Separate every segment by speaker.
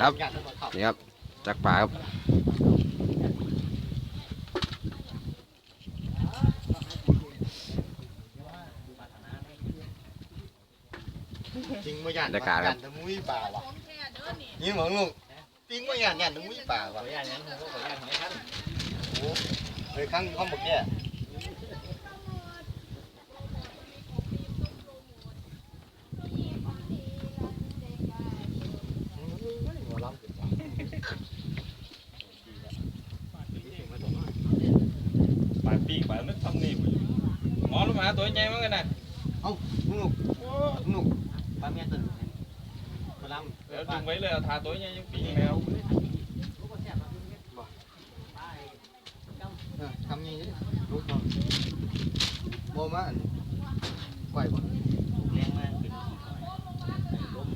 Speaker 1: ครับนี่ครับจากป่าครับ
Speaker 2: จริงบ่ญาติญาติทั้งมุ้ยป่าวะนี่เหมืองลุงจริงบ่ญาติญาติทั้งมุ้ยป่าวะ
Speaker 3: ขออนุญาตนั้นขออนุญาตให้ท่าน
Speaker 2: โอ้เคยครั้งข้อมบอกเนี่ย
Speaker 4: ปลาปีกปลานึกทำนี่บ่อยู่หมอลงมาตัวใหญ่เหมือนกันนะ
Speaker 2: เอ้าลุงลุงป้าเมียตื่นมาลำ
Speaker 4: เดี๋ยวดึงไว้เลยเอาทาตัวใหญ่ยังปีกแล้ว
Speaker 2: ทำยังไงลูกโมมาไหวบ่
Speaker 3: แรงมากเป็นล้ม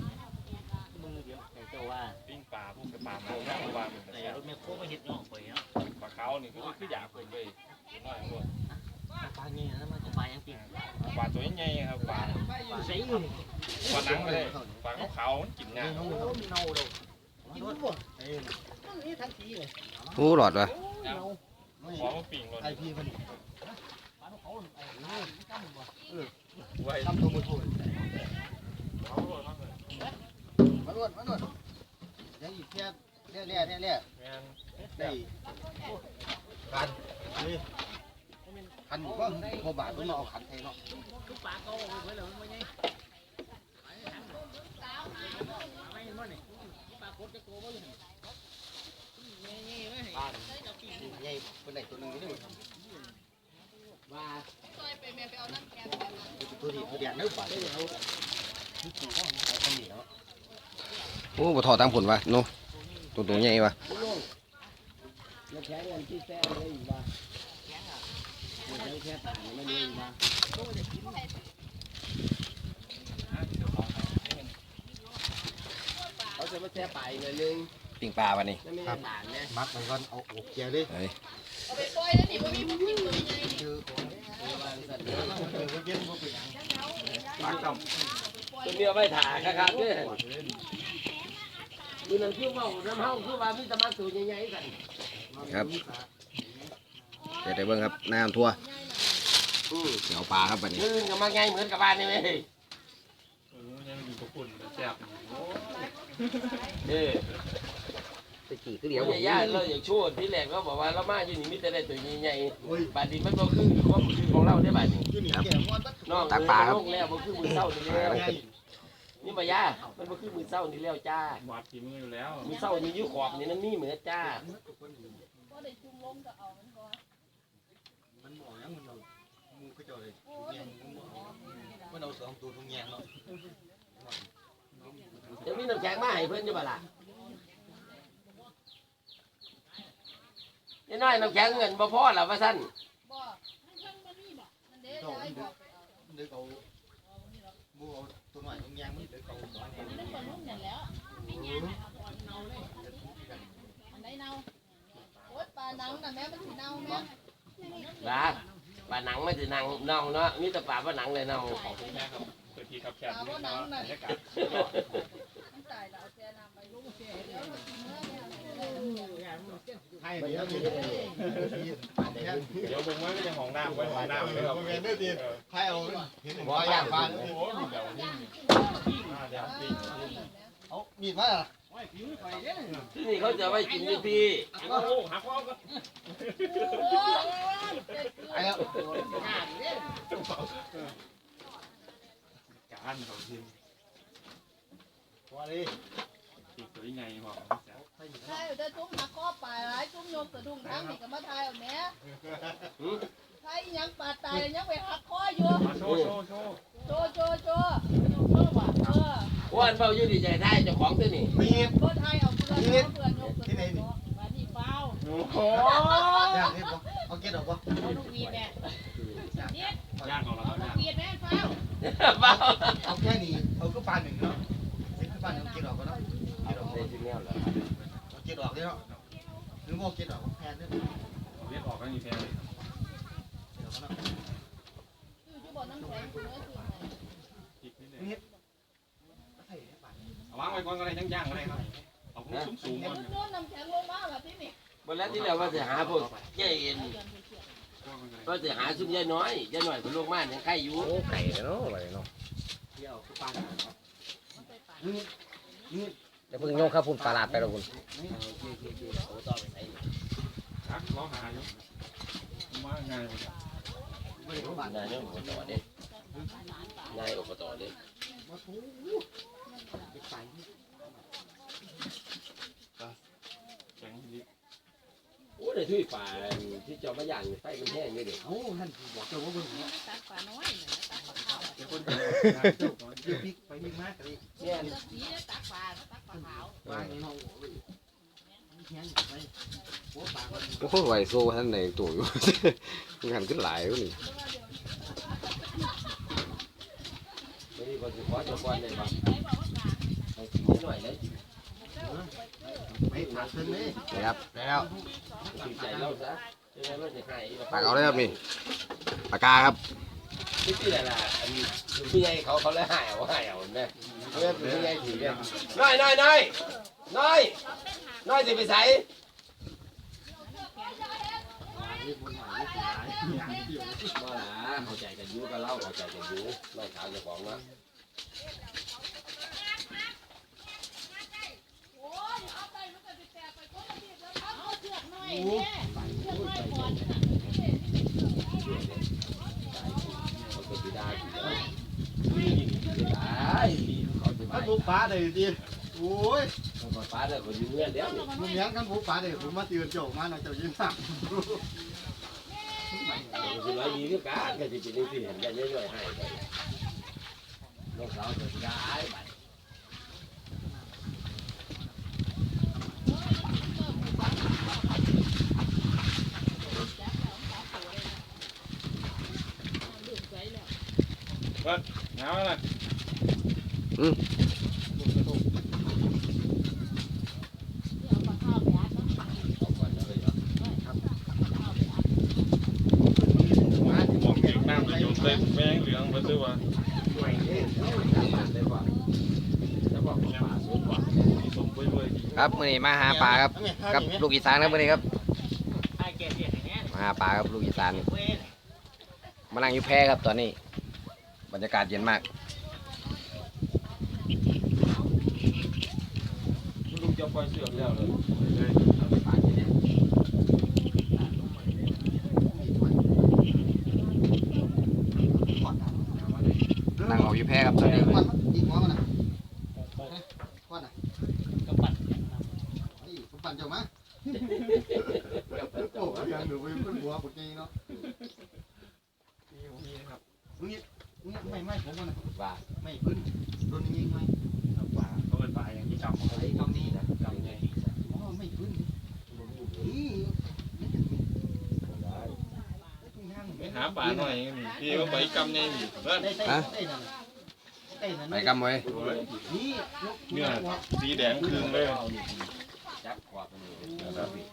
Speaker 3: มือเดียวแต่เจ้าว่า
Speaker 4: ปิ้งปลาพวกปลาเมาแม่วาง
Speaker 3: แต่รถแม่โคมาเห็ดน้องไปเนาะ
Speaker 4: ปลาเขานี่คือคืออยากผมเลย น้อยหมด
Speaker 3: ปลาเงี้ยแล้วมันจะปลายังปี
Speaker 4: ปลาตัวใหญ่ครับปลา
Speaker 3: ปลาใส่อยู่
Speaker 4: ปลาหนังเลยปลาขาวๆมันกินง่าย
Speaker 3: เน่าเลย
Speaker 1: โอ้หลอดวะ
Speaker 4: ขอมาปิ้งก่อน
Speaker 2: ไอพี่มัน
Speaker 4: ไว้
Speaker 2: ทำตัวมือถูกมาลวดมาลวดยังอีกแค่เรียเรียเรียเรีย
Speaker 4: แม่น
Speaker 2: ได้กันนี่ ขันก็พอบาทต้องเอาขันไทยเนาะ
Speaker 3: ปลาเก่าไปแล้วมันม่ใช่ปลาโคตรจะโกบ่อยู่
Speaker 2: บ้านใหญ่เป็นไหนตัวหนึ่งนี่ว่าตัวนี้ตัวเดียวนึกบาทได้แล้วที่สี่ก็เอาคนนี้เนาะ
Speaker 1: โอ้บ่ถอดตังผลวะโนตัวตัวใหญ่วะ
Speaker 3: แล้วแค่เงินที่แท้เลยว่า เขาจะมาแช่ไปหน่อยนึง
Speaker 1: ปิ้งปลาวะนี่
Speaker 3: นั่นไม่ได้ผ่านนะ
Speaker 2: มัดมันก่อนเอาอกเกียร์เลย
Speaker 1: เฮ้ย
Speaker 5: เอาไปปล่อยแล้วนี่บ่มีผู้หญิงเลยไง
Speaker 2: คือของเย็นบ่เป็นหยัง
Speaker 4: ปลากำ
Speaker 3: ตัวเมียไม่ถ่ายครับเนี่ยดูนั่นคือว่าน้ำเฮาคือว่ามีตะมันตัวใหญ่ๆกัน
Speaker 1: ครับ เดี๋ยวได้เบิ่งครับน้ำทั่วเดี๋ยวปลาครับบัดนี้
Speaker 3: มือกับมาไงเหมือนกับบ้านนี่ไหม
Speaker 4: เออยังอยู่กับคุณแซ่บ
Speaker 3: เด้อ
Speaker 1: ตะกี้คือ
Speaker 3: เดี๋
Speaker 1: เดี๋
Speaker 3: ย
Speaker 1: ยวว
Speaker 3: ย่าเราอย่างชั่วที่แรกเราบอกว่าเรามาอยู่นี่มีแต่ได้ตัวใหญ่
Speaker 2: โอ้ย
Speaker 3: ๆบาดนี้มันบ่คือความคือของเราได้บาดนี้
Speaker 2: อยู่นี่แก่มอดบัด
Speaker 3: น้องลงแล้วบ่คือมือเศร้านี่แล้วนี่มาย่ามันบ่คือมือเศร้านี่แล้วจ้า
Speaker 4: หวาดฝีมืออยู่แล้ว
Speaker 3: มือเศร้านี่อยู่ขอบนี่นั่นมีเหมือนจ้า
Speaker 5: ก็ได้จุ่มลงก็เอามันก่อน
Speaker 2: มันบอกยังมันเอา มูก็จะเลยแยงมันเอาสองตัวตรงแยงเนาะ
Speaker 3: เดี๋ยวมีน้ำแข็งมา ให้เพิ่นอยู่บ่ล่ะนี่น้อยน้ำแข็งเงินบ่พอล่ะว่าซั่น
Speaker 5: บ่มันเพิ่งได้บอกไปเอา
Speaker 2: เด็กเอามูเอาตัวหน่อยตรงแยงมันเด็กเอา
Speaker 5: มันได้คนรุ่นนั่นแล้วอันไหนเน่าโอ๊ยปลาหนังน่ะม่มันสิเนาแม่
Speaker 3: ล่ะปลาหนังมันสิหนังเนาะมีแต่ปลาหนังเลยเน่า
Speaker 4: ขอบคุณแม่ครับเปิดทีครับแคบนี่เนาะบรรยากาศ
Speaker 5: ให้เอาแช่น้ำไปลุงแช่เดี๋ยวมันสิเมื่อเนี่
Speaker 2: ให้เดี๋ยวนี้
Speaker 4: เดี๋ยวผมว่าจะห้องน้ำไว้ห้องน้ำเลยครับ
Speaker 2: เนได้ดีให้เอาเห็นว่าย่างฟ้า
Speaker 4: โอ้โหเดี๋ยวนี่มาเดี๋ยวปิ้
Speaker 2: เอามีดมา
Speaker 3: นี่เขาจะไว้กินอยู่พี่
Speaker 4: โอ้โหหักข้อก็
Speaker 5: โอ้ย
Speaker 2: ไอ้แล้ว
Speaker 4: การของทีม
Speaker 2: ว่าดิ
Speaker 4: ปีกตัวใหญ่พอ
Speaker 5: ใช่เดี๋ยวจุ่มหักคอปลาหลายจุ่มโยกสะดุ้งทั้งนี่ก็มาทายเอาแม่ใช่ยังปลาตายยังไปหักคออยู่
Speaker 4: โชว์โชว์โชว์
Speaker 5: โจโจโจโจว่ะเออ
Speaker 3: อ้ วนเฝ้าอยู่ดีใจได้เจ้าของตัวนี้
Speaker 2: มีด
Speaker 5: ก็ไทยเอาเพื่อนเอาเพื่อนยกเพื่อนวันนี้เปล่า
Speaker 4: โอ้โห
Speaker 2: ย่างนี่ปะเอาเก็ดออกปะ
Speaker 5: เอาลูกวีดแม่เนี่ย
Speaker 4: ย่างของเรา
Speaker 5: เอาลู
Speaker 4: เนี่ย
Speaker 5: กวีดแม่เปล่า
Speaker 3: เฝ้า
Speaker 2: เอาแค่นี้เอาก็ปลาหนึ่งเนาะเก็ดปลาหนึ่งเก็ดออกก็เนาะ
Speaker 3: เอาได้ที่แนวแล้ว
Speaker 2: เอาเก็ดออกเลยเนาะหรือว่าเก็ดออกแพนด้วย
Speaker 4: เรียกออกกันอยู่แค่เลย
Speaker 2: เดี๋ยวเนาะ
Speaker 5: อยู่ที่บ่อน้ำแข็งเนื้อคือไหน
Speaker 4: อีกนิดนึงเอาวางไว้ก่อนก็ได้ย่างๆก็ได้ครับเอาสูงสูง
Speaker 5: เดี๋ยวมึงโดนน้ำแข็งลงมาแบบที่นี่
Speaker 3: วันแรกที่เราว่าจะหาพวกยายเอ็นว่าจะหาซุ้มยายน้อยยายน้อยเป็นลูกม่านยังใครอยู่
Speaker 1: โอ้ไก่เนาะอะไรเนาะเดี๋ยวเพิ่งโยกครับคุณปลาลาดไปแล้วคุณ
Speaker 4: ชักล้อหาอยู่มาไง
Speaker 3: นายกอบตเด้นายอบตเด้
Speaker 4: แข็งดี
Speaker 3: โอ้ ในทุ่ยป่าที่จอมาย่างไฟมันแห้งไม่เด็ก
Speaker 2: โอ้ท่านบอกเจ้าว่าเบิ่งเนาะ
Speaker 5: ตักปลาน้อยเนี่ยตักปลาขาว
Speaker 2: เดี๋ยวคนเจ้าเจ้าเดี๋ยวพลิกไปพลิกมากันอีก
Speaker 3: เนี่ย
Speaker 5: ตักสีตักปลาตักปลาขาว
Speaker 2: วางในห้องแข็งไปโอ้ปากมัน
Speaker 1: โอ้โหไหวโซ่ท่านในตัวอยู่มันหันขึ้นหลายอยู่นี่
Speaker 3: ไม่ได้คนจะขอเจ้าก้อนเลยป่ะให้กินหน่อยเลย
Speaker 2: ไปปากเพิ่นเลย
Speaker 1: นะครับได้แล้ว
Speaker 3: กินใจเราซะใช่ไหมว่าจะให้
Speaker 1: ปากเอาเลยครับนี่ปากกาครับ
Speaker 3: ที่ที่ไหนล่ะอันนี้พี่ใหญ่เขาเขาเลยหายเอาหายเอาเนี่ยเพื่อนพี่ใหญ่ถือเนี่ยน้อยน้อยน้อยน้อยน้อยสิไปใส่มาละเข้าใจกันอยู่ก็เล่าเข้าใจกันอยู่น้อยขาวเจ้าของนะ
Speaker 2: ถ้า
Speaker 3: ไป
Speaker 2: ผูกป้าได้ดิโอ้ย
Speaker 3: ป้าเด้อเขาอยู่เงื่อนเดี๋ยว
Speaker 2: มึงยังกันผูกป้าได้ผมมาเตือนเจ้ามานาะเจ้ายิ้มหนัก
Speaker 3: สิร้อยดีก็การก็จะเป็นที่เห็นกันเรื่อยๆให้ไปลูกสาวจะได้ไป
Speaker 4: หนาวนะ
Speaker 3: เอาก่อนเละ
Speaker 2: มาที่
Speaker 4: มเต็มแมงเหลืองมาซื้อว่า
Speaker 2: หน่วยเด้
Speaker 3: ได้ป่ะจะบอกป่า
Speaker 4: ด้วยดี
Speaker 1: ครับมื่อนี้มาหาปลาครับกับลูกอีสานครับมื่อนี้ครับมาหาปลาครับลูกอีสานมานั่งอยู่แพครับตอนนี้ บรรยากาศเย็นมาก
Speaker 4: ลุงจะปล่อยเสือกแล้วเลย
Speaker 3: ป่าที่นี่
Speaker 1: นั่งเอาอยู่แพครับตอนนี้
Speaker 2: ควันยิงหัวมันน่ะควันน่ะกำปั้นไอ้กำปั้นเจ้ามาโอ้ยยังหนูไปเพิ่นหัวปกติเนาะ
Speaker 4: นี่ครับ
Speaker 2: มึงนี่มึงนี่ ไม่ไม่ผมมันน่ะ
Speaker 3: ป่า
Speaker 2: ไม่เพิ่นโดนยิงไหม
Speaker 4: ป่าเขาเป็นป่าอย่างที่จำ
Speaker 3: ไอ้คำนี้นะคำนี้
Speaker 2: อ๋อไม่เพิ่นนี่
Speaker 4: ไปหาป่าหน่อยนี่พี่ก็ไปกำเนี่ยนี่เพื่อน
Speaker 2: ได้ได้ได้นั่นได้นั่น
Speaker 1: ไปกำไว้
Speaker 2: นี่
Speaker 4: เนี่ยสีแดงคืนเลย
Speaker 3: จับขวากันเลย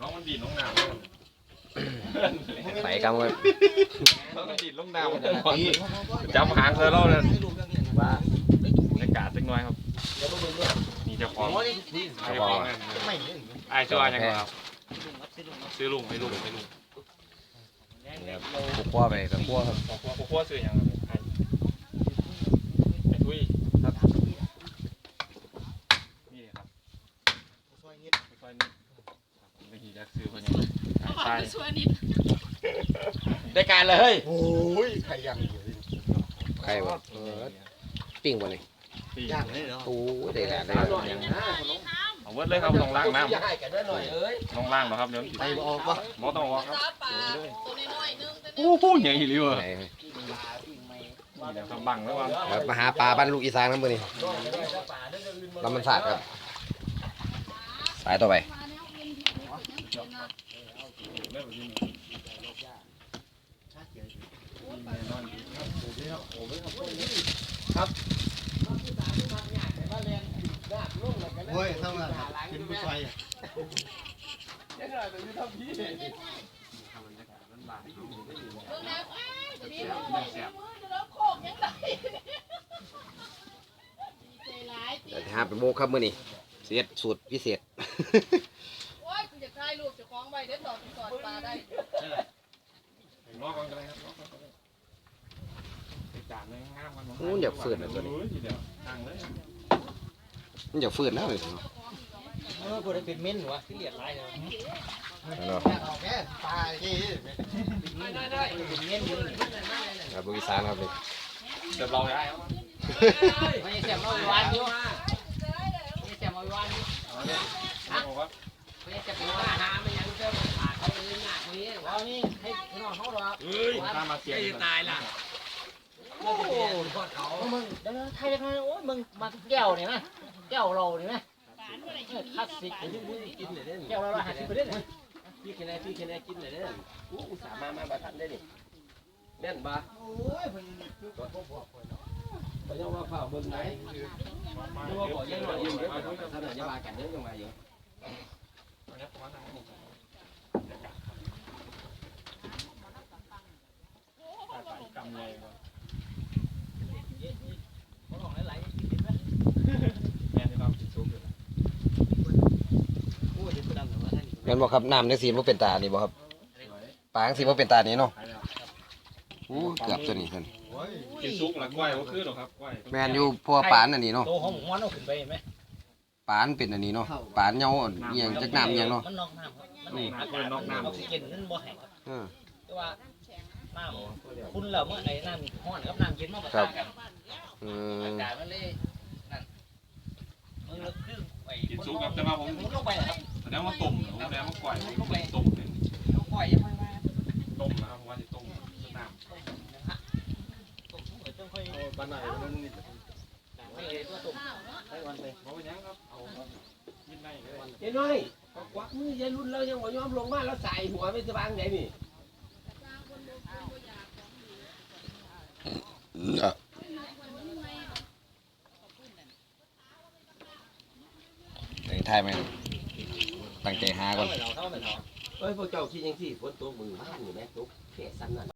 Speaker 4: น้องมันดีดลงน้ำ
Speaker 1: ไปกำไว้
Speaker 4: น้องมันดีดลงน้ำจำหางเธอเล่าเลย
Speaker 3: ว่า
Speaker 4: บรรยากาศสักหน่อยครับ
Speaker 3: เดี๋ยวมาดูเนี่ย
Speaker 4: นี่เจ้าของ
Speaker 2: นี่นี่
Speaker 4: เจ้าของนั่น
Speaker 2: ไม่เนี่ย
Speaker 4: ไอ้ชื่อว่ายังไงครับซื้อลุงให้ลุงให้ลุง
Speaker 1: นี่ครับบุกขั้วไปกับขั้วครับ
Speaker 4: พวกพวกซื้อยังไงไอ้ทุยครับนี่ครับ
Speaker 2: ซอยนี้
Speaker 4: ค่อยๆนี่ไม่ขี่จักซื้อคนยัง ใช่
Speaker 5: ช่วยนิด
Speaker 3: ได้การเลยเฮ้ย
Speaker 2: โอ้ยใครยังอยู่
Speaker 1: ใครวะเออปิ้งบ่นี่
Speaker 4: ปี
Speaker 2: ย่างเลยเนาะ
Speaker 1: โอ้ยได้แล้วได้
Speaker 3: ห
Speaker 1: แล้ว
Speaker 3: น่อยนะ
Speaker 4: เอาเวิร์ดเลยครับลงล่างน้
Speaker 3: อย่าให้กันได้หน่อยเอ้ยำ
Speaker 4: ลงล่างเหรอครับเดี๋ยว
Speaker 2: ไปออกปะ
Speaker 4: หมอต้องวอกครับ
Speaker 5: ตาปลาตัวน้อยๆนึงแต่
Speaker 4: โอ้โหใหญ่เลยว่ะ
Speaker 1: ไหน
Speaker 4: นี่เดี๋ยวเขาบังแล้วว่ะ
Speaker 1: ครับมาหาปลาบ้านลูกอีสานครับมื่อนี้ลำมันสาดครับ สายต่อไป
Speaker 2: โอ้ยท่านั้นเป็นผู้ชายอะ
Speaker 5: มีมือมือจะแล้วโคกยังไงใจร้ายตี
Speaker 1: หาเป็นโมครับมื้อนี้เสียสูตรพิเศษ
Speaker 5: รูปเจะคล้าของไว้เดี๋ยวต่อถึงสอดปลาได้
Speaker 4: รอก่อนก็ได้ครับรอก่อนก็ได้ไปจานเลยงามกัน
Speaker 1: โอ้อยากฝืนอะตัวนี้
Speaker 4: โอ้ยทีเดียวตั้งเลย
Speaker 1: มันจะฟื้นแล้วเลย
Speaker 2: เออกูได้เป็นเม้นวะที่เหลียดไรเลย
Speaker 1: เนาะ
Speaker 2: แค่เอาแค่ปลาที่
Speaker 1: ครับลูกอีสานครับนี่
Speaker 4: เดี๋ยวเราได้เอา
Speaker 6: ไม่เสียมเอาไว้วันอยู่ไม่เสียมเอาไว้วันอยู่
Speaker 4: เอาเนี่ยเอาบอกว่า
Speaker 6: ไม่เสียมเอาไว้หาไม่ยังเจอมันขาดเขาเลยหนักนี้ว่านี่ให้พี่น้องเขาหรอก
Speaker 4: เฮ้ย ตามมาเสียง
Speaker 6: ตายล่ะโอ้โหเขา
Speaker 7: มึงเดี๋ยวใครจะมาโอ้ยมึงมาแก้วเนี่ยนะแก้วเราเนี่ยนะคลาสสิก
Speaker 3: ไอ้ที่มึงกินเลยเด้อ
Speaker 7: แก้วเราเราหาสิบไปเรื่อย
Speaker 3: พี่แค่ไหนพี่แค่ไหนกินเลยเด้ออู้อุตส่าห์มามาบ่ทันได้นี่แม่นบ่
Speaker 2: โอ้ยมัน
Speaker 3: บ่ยังว่าเฝ้าเบิ่งไหนนึกว่าบ่ยังน้อยยู่เด้อท่านน่ะอย่าว่ากันเด้อจังว่าอยู่
Speaker 4: เอาเนี่ยผมว่าทางนี้ตาตายกำเลยว่ะ แม่นี่ครับสูงอยู่นะ
Speaker 1: แม่นบ่ครับน้ำในสีบ่เป็นตานี่บ่ครับปลาจังสีบ่เป็นตานี้เนาะ
Speaker 4: ไปแล้ว
Speaker 1: อู้เกือบตัวนี้เพิ่น
Speaker 2: โอ้ย
Speaker 4: กินซุกละกล้วยว่าคือหรอครับกล้วย
Speaker 1: แม่นอยู่เพราะว่าปลาอันนี้เนาะ
Speaker 7: โตของม้วนเอาขึ้นไปเห็นไหม
Speaker 1: ปลาอันเป็นอันนี้เนาะปลาเหยาอันอีหยังจักน้ำอีหยังเนาะ
Speaker 7: มันนอกน้ำครับมัน
Speaker 1: อืม
Speaker 7: อากาศมันออกซิเจนนั่นบ่แห้งครับ
Speaker 1: เออ
Speaker 7: แต่ว่าน้ำคุณเราเมื่อไอ้น้ำห้อนกับน้ำเย็นมันประทะกัน
Speaker 1: อื
Speaker 7: อามกาศมันเลยนั่นมันเลยคือไอ้
Speaker 4: กินซุกครับแต่ว่าผม
Speaker 7: มันลงไปครับ
Speaker 4: แสดงว่าต้มแสดงว่ากล้วยผมต้มเลย
Speaker 7: ลงไปยังไม่มา
Speaker 4: ต้มนะครับผมว่าจะต้มน้ำ
Speaker 7: ตกหัวจนค่อย
Speaker 2: บ้านไหนมันมี
Speaker 7: ไม่เลยตัวตก
Speaker 2: ให้วันไป
Speaker 4: เพราะว่ายังครับเอายินได้ เลย
Speaker 3: ยายน้อยกวักมือยายรุ่นเรายังบ่ยอมลงมาแล้วใส่หัวไม่สบางไหนนี่
Speaker 1: ไหนถ่ายไหมตั้งใจหาก่อน
Speaker 7: เราเข้าไปเรา
Speaker 3: เอ้ยพวกเจ้าคิดจังซี่ฝนตกมือมามือแม่ตกแค่ซ้ำนั่น